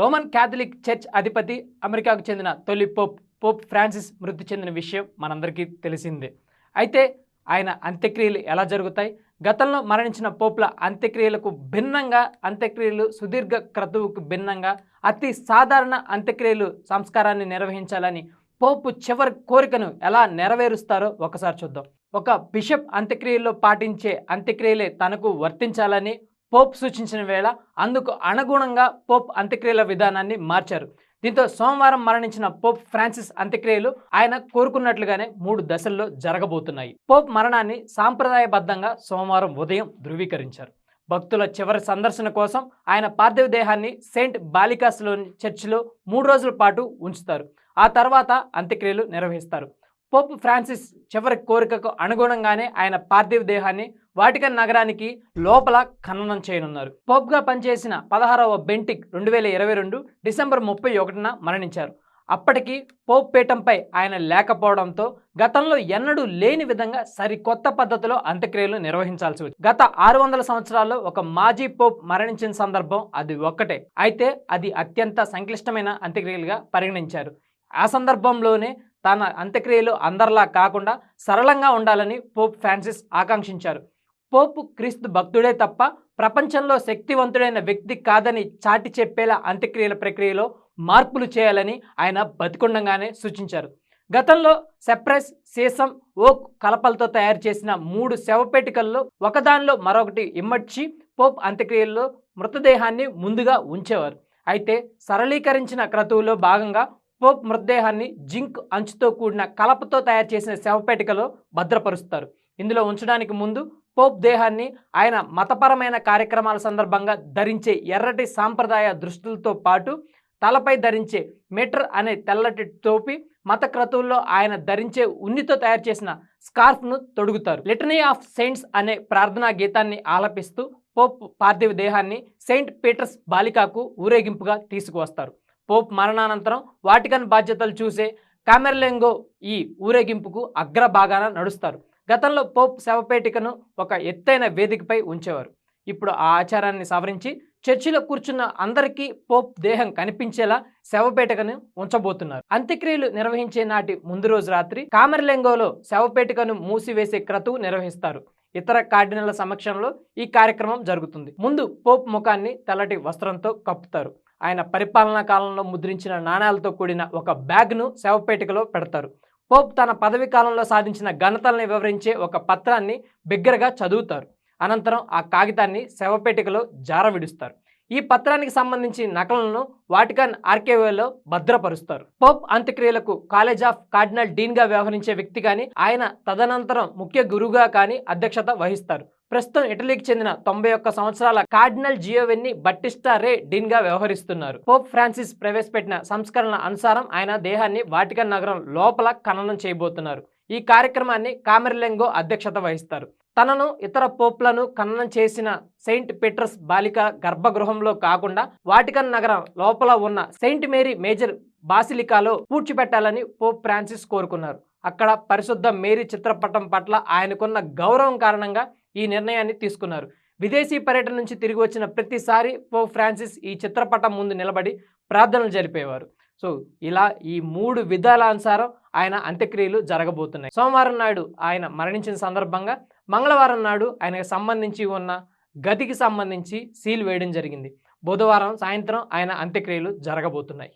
Roman Catholic church అధిపతి అమెరికాకు చెందిన తొలి పోప్ పోప్ ఫ్రాన్సిస్ మృతి చెందిన విషయం మనందరికీ తెలిసిందే. అయితే ఆయన అంత్యక్రియలు ఎలా జరుగుతాయి? గతంలో మరణించిన పోపుల అంత్యక్రియలకు భిన్నంగా అంత్యక్రియలు సుదీర్ఘ క్రతువుకు భిన్నంగా అతి సాధారణ అంత్యక్రియలు సంస్కారాన్ని నిర్వహించాలని పోపు చివరి కోరికను ఎలా నెరవేరుస్తారో ఒకసారి చూద్దాం. ఒక బిషప్ అంత్యక్రియల్లో పాటించే అంత్యక్రియలే తనకు వర్తించాలని పోప్ సూచించిన వేళ అందుకు అనుగుణంగా పోప్ అంత్యక్రియల విధానాన్ని మార్చారు. దీంతో సోమవారం మరణించిన పోప్ ఫ్రాన్సిస్ అంత్యక్రియలు ఆయన కోరుకున్నట్లుగానే మూడు దశల్లో జరగబోతున్నాయి. పోప్ మరణాన్ని సాంప్రదాయబద్ధంగా సోమవారం ఉదయం ధృవీకరించారు. భక్తుల చివరి సందర్శన కోసం ఆయన పార్థివ దేహాన్ని సెయింట్ బాలికాస్లోని చర్చిలో మూడు రోజుల పాటు ఉంచుతారు. ఆ తర్వాత అంత్యక్రియలు నిర్వహిస్తారు. పోప్ ఫ్రాన్సిస్ చివరి కోరికకు అనుగుణంగానే ఆయన పార్థివ దేహాన్ని వాటికన్ నగరానికి లోపల ఖననం చేయనున్నారు. పోప్గా పనిచేసిన పదహారవ బెంటిక్ రెండు వేల ఇరవై రెండు డిసెంబర్ ముప్పై ఒకటిన మరణించారు. అప్పటికి పోప్ పీఠంపై ఆయన లేకపోవడంతో గతంలో ఎన్నడూ లేని విధంగా సరికొత్త పద్ధతిలో అంత్యక్రియలు నిర్వహించాల్సి వచ్చింది. గత ఆరు వందల సంవత్సరాల్లో ఒక మాజీ పోప్ మరణించిన సందర్భం అది ఒక్కటే. అయితే అది అత్యంత సంక్లిష్టమైన అంత్యక్రియలుగా పరిగణించారు. ఆ సందర్భంలోనే తన అంత్యక్రియలు అందరిలా కాకుండా సరళంగా ఉండాలని పోప్ ఫ్రాన్సిస్ ఆకాంక్షించారు. పోపు క్రీస్తు భక్తుడే తప్ప ప్రపంచంలో శక్తివంతుడైన వ్యక్తి కాదని చాటి చెప్పేలా అంత్యక్రియల ప్రక్రియలో మార్పులు చేయాలని ఆయన బతికుండగానే సూచించారు. గతంలో సెప్రెస్ సీసం ఓక్ కలపలతో తయారు చేసిన మూడు శవపేటికల్లో ఒకదానిలో మరొకటి ఇమ్మడ్చి పోప్ అంత్యక్రియల్లో మృతదేహాన్ని ముందుగా ఉంచేవారు. అయితే సరళీకరించిన క్రతువులో భాగంగా పోప్ మృతదేహాన్ని జింక్ అంచుతో కూడిన కలపతో తయారు చేసిన శవపేటికలో భద్రపరుస్తారు. ఇందులో ఉంచడానికి ముందు పోప్ దేహాన్ని ఆయన మతపరమైన కార్యక్రమాల సందర్భంగా ధరించే ఎర్రటి సాంప్రదాయ దృష్టులతో పాటు తలపై ధరించే మీటర్ అనే తెల్లటి టోపీ మత క్రతువుల్లో ఆయన ధరించే ఉన్నితో తయారు చేసిన స్కార్ఫ్ను తొడుగుతారు. లిటనీ ఆఫ్ సెయింట్స్ అనే ప్రార్థనా గీతాన్ని ఆలపిస్తూ పోప్ పార్థివ దేహాన్ని సెయింట్ పీటర్స్ బాలికాకు ఊరేగింపుగా తీసుకువస్తారు. పోప్ మరణానంతరం వాటికన్ బాధ్యతలు చూసే కామెర్లెంగో ఈ ఊరేగింపుకు అగ్రభాగాన నడుస్తారు. గతంలో పోప్ శవపేటికను ఒక ఎత్తైన వేదికపై ఉంచేవారు. ఇప్పుడు ఆ ఆచారాన్ని సవరించి చర్చిలో కూర్చున్న అందరికీ పోప్ దేహం కనిపించేలా శవపేటికను ఉంచబోతున్నారు. అంత్యక్రియలు నిర్వహించే నాటి ముందు రోజు రాత్రి కామెర్లెంగోలో శవపేటికను మూసివేసే క్రతువు నిర్వహిస్తారు. ఇతర కార్డినల సమక్షంలో ఈ కార్యక్రమం జరుగుతుంది. ముందు పోప్ ముఖాన్ని తెల్లటి వస్త్రంతో కప్పుతారు. ఆయన పరిపాలనా కాలంలో ముద్రించిన నాణాలతో కూడిన ఒక బ్యాగ్ను శవపేటికలో పెడతారు. పోప్ తన పదవి కాలంలో సాధించిన ఘనతల్ని వివరించే ఒక పత్రాన్ని బిగ్గరగా చదువుతారు. అనంతరం ఆ కాగితాన్ని శవపేటికలో జారవిడుస్తారు. ఈ పత్రానికి సంబంధించి నకలను వాటికన్ ఆర్కేవోలో భద్రపరుస్తారు. పోప్ అంత్యక్రియలకు కాలేజ్ ఆఫ్ కార్డినల్ డీన్గా వ్యవహరించే వ్యక్తి కానీ ఆయన తదనంతరం ముఖ్య గురువుగా కానీ అధ్యక్షత వహిస్తారు. ప్రస్తుతం ఇటలీకి చెందిన తొంభై ఒక్క సంవత్సరాల కార్డినల్ జియోవెన్ని బట్టిస్టా రే డీన్గా వ్యవహరిస్తున్నారు. పోప్ ఫ్రాన్సిస్ ప్రవేశపెట్టిన సంస్కరణల అనుసారం ఆయన దేహాన్ని వాటికన్ నగరం లోపల ఖననం చేయబోతున్నారు. ఈ కార్యక్రమాన్ని కామెర్లెంగో అధ్యక్షత వహిస్తారు. తనను ఇతర పోప్లను ఖననం చేసిన సెయింట్ పీటర్స్ బాలిక గర్భగృహంలో కాకుండా వాటికన్ నగరం లోపల ఉన్న సెయింట్ మేరీ మేజర్ బాసిలికాలో పూడ్చిపెట్టాలని పోప్ ఫ్రాన్సిస్ కోరుకున్నారు. అక్కడ పరిశుద్ధ మేరీ చిత్రపటం పట్ల ఆయనకున్న గౌరవం కారణంగా ఈ నిర్ణయాన్ని తీసుకున్నారు. విదేశీ పర్యటన నుంచి తిరిగి వచ్చిన ప్రతిసారి పోప్ ఫ్రాన్సిస్ ఈ చిత్రపటం ముందు నిలబడి ప్రార్థనలు జరిపేవారు. సో ఇలా ఈ మూడు విధాల అనుసారం ఆయన అంత్యక్రియలు జరగబోతున్నాయి. సోమవారం నాడు ఆయన మరణించిన సందర్భంగా మంగళవారం నాడు ఆయనకు సంబంధించి ఉన్న గదికి సంబంధించి సీల్ వేయడం జరిగింది. బుధవారం సాయంత్రం ఆయన అంత్యక్రియలు జరగబోతున్నాయి.